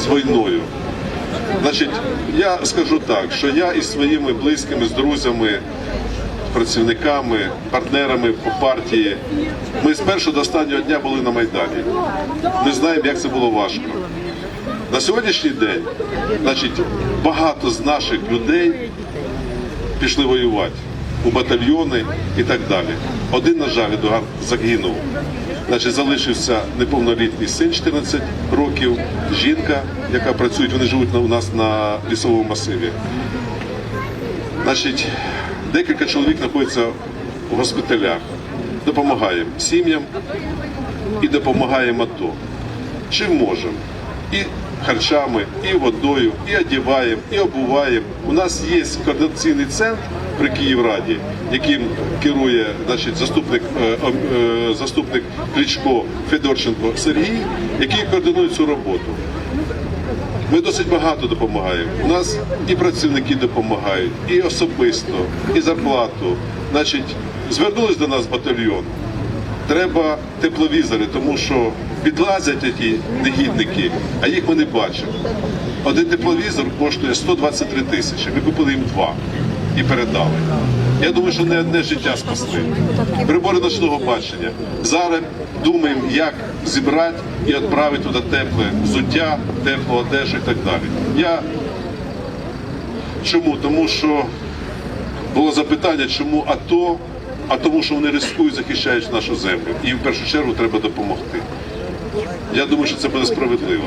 з війною. Значить, я скажу так, що я із своїми близькими, з друзями, працівниками, партнерами по партії, ми з першого до останнього дня були на Майдані. Ми знаємо, як це було важко. На сьогоднішній день, значить, багато з наших людей пішли воювати у батальйони і так далі. Один, на жаль, загинув. Значить, залишився неповнолітній син 14 років, жінка, яка працює, вони живуть у нас на лісовому масиві. Значить, декілька чоловік знаходяться в госпіталях. Допомагаємо сім'ям і допомагаємо АТО. Чим можемо? І харчами, і водою, і одіваємо, і обуваємо. У нас є координаційний центр при Київраді, яким керує значить, заступник, е, е, заступник Кличко Федорченко Сергій, який координує цю роботу. Ми досить багато допомагаємо. У нас і працівники допомагають, і особисто, і зарплату. Значить, звернулись до нас батальйон. Треба тепловізори, тому що підлазять ті негідники, а їх ми не бачимо. Один тепловізор коштує 123 тисячі. Ми купили їм два і передали. Я думаю, що не одне життя спасли. Прибори ночного бачення. Зараз думаємо, як зібрати і відправити туди тепле взуття, теплу одежу і так далі. Я чому? Тому що було запитання, чому АТО, а тому, що вони ризикують, захищають нашу землю. І в першу чергу треба допомогти. Я думаю, що це буде справедливо.